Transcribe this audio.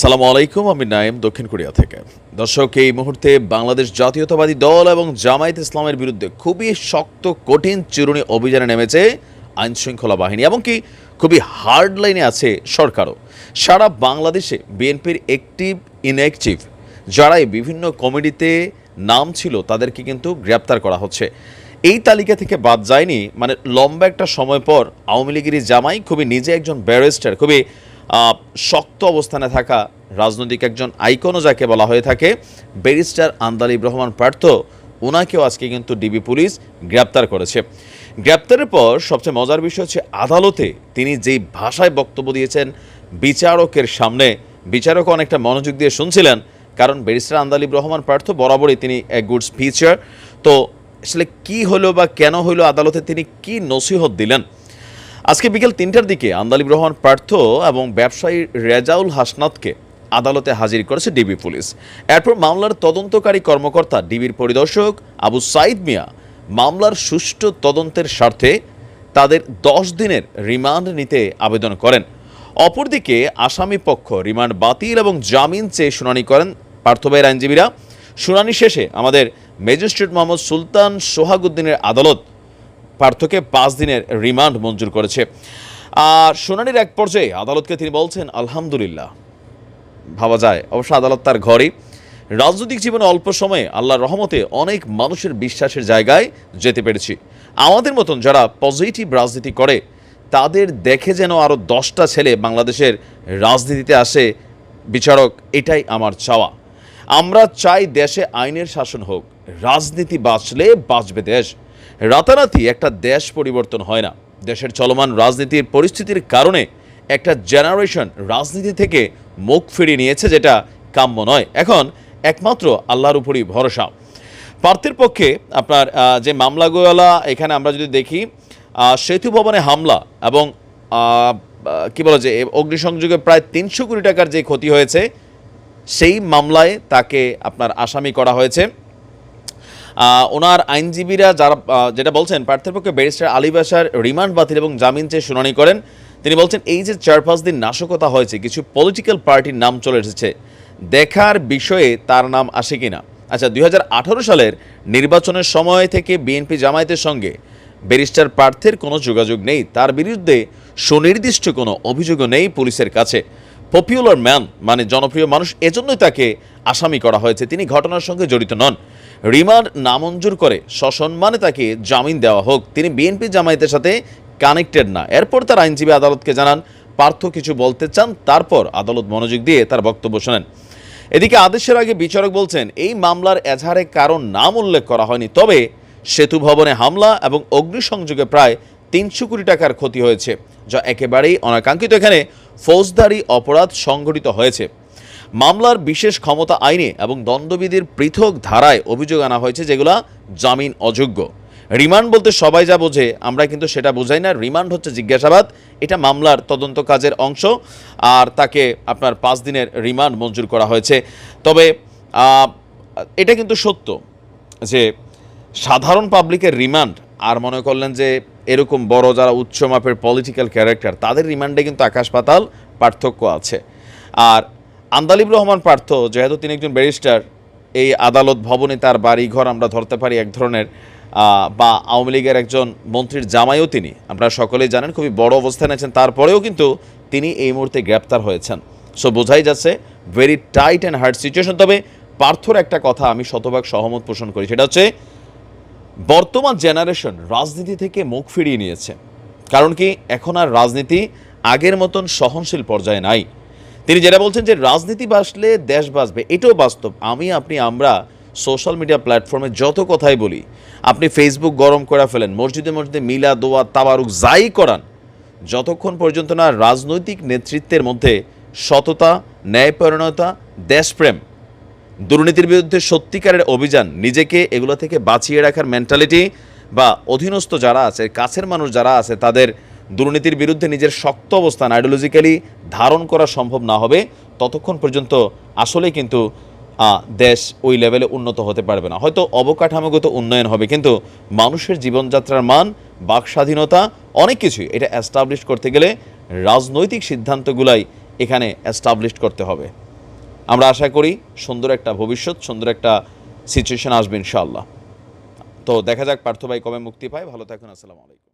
আসসালামু আলাইকুম, আমি নাইম দক্ষিণ কোরিয়া থেকে। দর্শক, এই মুহূর্তে বাংলাদেশ জাতীয়তাবাদী দল এবং জামায়াত ইসলামের বিরুদ্ধে খুবই শক্ত, কঠিন চিরুনি অভিযানে নেমেছে আইন শৃঙ্খলা বাহিনী এমনকি খুবই হার্ড লাইনে আছে সরকারও। সারা বাংলাদেশে বিএনপির অ্যাক্টিভ ইনঅ্যাক্টিভ যারা এই বিভিন্ন কমিটিতে নাম ছিল তাদেরকে কিন্তু গ্রেপ্তার করা হচ্ছে। এই তালিকা থেকে বাদ যায়নি মানে লম্বা একটা সময় পর আওয়ামী লীগের জামাই খুবই নিজে একজন ব্যারিস্টার খুবই শক্ত অবস্থানে থাকা রাজনৈতিক একজন আইকনও যাকে বলা হয়ে থাকে ব্যারিস্টার আন্দালিব রহমান পার্থ ওনাকেও আজকে কিন্তু ডিবি পুলিশ গ্রেপ্তার করেছে। গ্রেপ্তারের পর সবচেয়ে মজার বিষয় হচ্ছে আদালতে তিনি যেই ভাষায় বক্তব্য দিয়েছেন, বিচারকের সামনে, বিচারক অনেকটা মনোযোগ দিয়ে শুনছিলেন, কারণ ব্যারিস্টার আন্দালিব রহমান পার্থ বরাবরই তিনি এ গুড স্পিচার তো আসলে কি হলো বা কেন হলো আদালতে তিনি কি নসিহত দিলেন? আজকে বিকেল তিনটার দিকে আন্দালিব রহমান পার্থ এবং ব্যবসায়ী রেজাউল হাসনাতকে আদালতে হাজির করেছে ডিবি পুলিশ। এরপর মামলার তদন্তকারী কর্মকর্তা, ডিবির পরিদর্শক আবু সাইদ মিয়া মামলার সুষ্ঠু তদন্তের স্বার্থে তাদের দশ দিনের রিমান্ড নিতে আবেদন করেন। অপরদিকে আসামি পক্ষ রিমান্ড বাতিল এবং জামিন চেয়ে শুনানি করেন পার্থবাইয়ের আইনজীবীরা। শুনানি শেষে আমাদের ম্যাজিস্ট্রেট মোহাম্মদ সুলতান সোহাগুদ্দিনের আদালত পার্থকে পাঁচ দিনের রিমান্ড মঞ্জুর করেছে। আর শুনানির এক পর্যায়ে আদালতকে তিনি বলছেন, আলহামদুলিল্লাহ। ভাবা যায়। অবশ্য আদালত তার ঘরেই। রাজনৈতিক জীবনে অল্প সময়ে আল্লাহর রহমতে অনেক মানুষের বিশ্বাসের জায়গায় যেতে পেরেছি। আমাদের মতন যারা পজিটিভ রাজনীতি করে, তাদের দেখে যেন আরও দশটা ছেলে বাংলাদেশের রাজনীতিতে আসে। বিচারক, এটাই আমার চাওয়া। আমরা চাই দেশে আইনের শাসন হোক। রাজনীতি বাঁচলে বাঁচবে দেশ। রাতারাতি একটা দেশ পরিবর্তন হয় না। দেশের চলমান রাজনীতির পরিস্থিতির কারণে একটা জেনারেশন রাজনীতি থেকে মুখ ফিরিয়ে নিয়েছে যেটা কাম্য নয়। এখন একমাত্র আল্লাহর উপরই ভরসা। পার্থের পক্ষে আপনার যে মামলাগুলা এখানে আমরা যদি দেখি সেতু ভবনে হামলা এবং কি বলা যে অগ্নিসংযোগে প্রায় তিনশো কোটি টাকার যে ক্ষতি হয়েছে, সেই মামলায় তাকে আপনার আসামি করা হয়েছে। ওনার আইনজীবীরা যারা যেটা বলছেন, প্রার্থীর পক্ষে ব্যারিস্টার আলী বাসার রিমান্ড বাতিল এবং জামিন চেয়ে শুনানি করেন। তিনি বলছেন, এই যে চার পাঁচ দিন নাশকতা হয়েছে, কিছু পলিটিক্যাল পার্টির নাম চলে এসেছে। দেখার বিষয়ে তার নাম আসে কিনা? আচ্ছা দুই হাজার আঠারো সালের নির্বাচনের সময় থেকে বিএনপি জামায়াতের সঙ্গে ব্যারিস্টার প্রার্থীর কোনো যোগাযোগ নেই। তার বিরুদ্ধে সুনির্দিষ্ট কোনো অভিযোগও নেই পুলিশের কাছে। পপুলার ম্যান মানে জনপ্রিয় মানুষ, এজন্যই তাকে আসামি করা হয়েছে। তিনি ঘটনার সঙ্গে জড়িত নন। রিমান্ড নামঞ্জুর করে সসম্মানে তাকে জামিন দেওয়া হোক। তিনি বিএনপি জামায়াতের সাথে কানেক্টেড না। এরপর তার আইনজীবী আদালতকে জানান, পার্থ কিছু বলতে চান, তারপর আদালত মনোযোগ দিয়ে তার বক্তব্য শোনেন। এদিকে আদেশের আগে বিচারক বলছেন, এই মামলার এজাহারে কারণ নাম উল্লেখ করা হয়নি, তবে সেতু ভবনে হামলা এবং অগ্নিসংযোগে প্রায় তিনশো কোটি টাকার ক্ষতি হয়েছে, যা একেবারেই অনাকাঙ্ক্ষিত। এখানে ফৌজদারি অপরাধ সংঘটিত হয়েছে। মামলার বিশেষ ক্ষমতা আইনে এবং দণ্ডবিধির পৃথক ধারায় অভিযোগ আনা হয়েছে যেগুলা জামিন অযোগ্য। রিমান্ড বলতে সবাই যা বোঝে, আমরা কিন্তু সেটা বোঝাই না। রিমান্ড হচ্ছে জিজ্ঞাসাবাদ, এটা মামলার তদন্ত কাজের অংশ, আর তাকে আপনার পাঁচ দিনের রিমান্ড মঞ্জুর করা হয়েছে। তবে এটা কিন্তু সত্য যে সাধারণ পাবলিকের রিমান্ড, আর মনে করলেন যে এরকম বড় যারা উচ্চ মাপের পলিটিক্যাল ক্যারেক্টার তাদের রিমান্ডে কিন্তু আকাশ পাতাল পার্থক্য আছে। আর আন্দালিব রহমান পার্থ, যেহেতু তিনি একজন ব্যারিস্টার, এই আদালত ভবনে তার বাড়ি ঘর আমরা ধরতে পারি এক ধরনের বা আওয়ামী লীগের একজন মন্ত্রীর জামাইও তিনি। আপনারা সকলেই জানেন খুবই বড় অবস্থানে আছেন। তারপরেও কিন্তু তিনি এই মুহূর্তে গ্রেপ্তার হয়েছেন। সো বোঝাই যাচ্ছে very tight and hard situation তবে পার্থর একটা কথা আমি শতভাগ সহমত পোষণ করি, সেটা হচ্ছে, বর্তমান জেনারেশন রাজনীতি থেকে মুখ ফিরিয়ে নিয়েছে। কারণ কি, এখন আর রাজনীতি আগের মতন সহনশীল পর্যায়ে নাই। তিনি যেটা বলছেন যে রাজনীতি বাসলে দেশ বাঁচবে, এটাও বাস্তব। আমি, আপনি, আমরা সোশ্যাল মিডিয়া প্ল্যাটফর্মে যত কথাই বলি, আপনি ফেসবুক গরম করে ফেলেন, মসজিদে মসজিদে মিলা দোয়া, তাবারুক যাই করান, যতক্ষণ পর্যন্ত না রাজনৈতিক নেতৃত্বের মধ্যে সততা, ন্যায়পরায়ণতা, দেশপ্রেম, দুর্নীতির বিরুদ্ধে সত্যিকারের অভিযান, নিজেকে এগুলো থেকে বাঁচিয়ে রাখার মেন্টালিটি বা অধীনস্থ যারা আছে, কাছের মানুষ যারা আছে, তাদের দুর্নীতির বিরুদ্ধে নিজের শক্ত অবস্থান আইডিওলজিক্যালি ধারণ করা সম্ভব না হবে, ততক্ষণ পর্যন্ত আসলে কিন্তু দেশ ওই লেভেলে উন্নত হতে পারবে না। হয়তো অবকাঠামোগত উন্নয়ন হবে, কিন্তু মানুষের জীবনযাত্রার মান, বাক স্বাধীনতা, অনেক কিছুই এটা অ্যাস্টাবলিশ করতে গেলে রাজনৈতিক সিদ্ধান্তগুলাই এখানে অ্যাস্টাবলিশ করতে হবে। আমরা আশা করি সুন্দর একটা ভবিষ্যৎ, সুন্দর একটা সিচুয়েশন আসবে ইনশাআল্লাহ। তো দেখা যাক, পার্থ ভাই কবে মুক্তি পায়। ভালো থাকুন, আসসালামু আলাইকুম।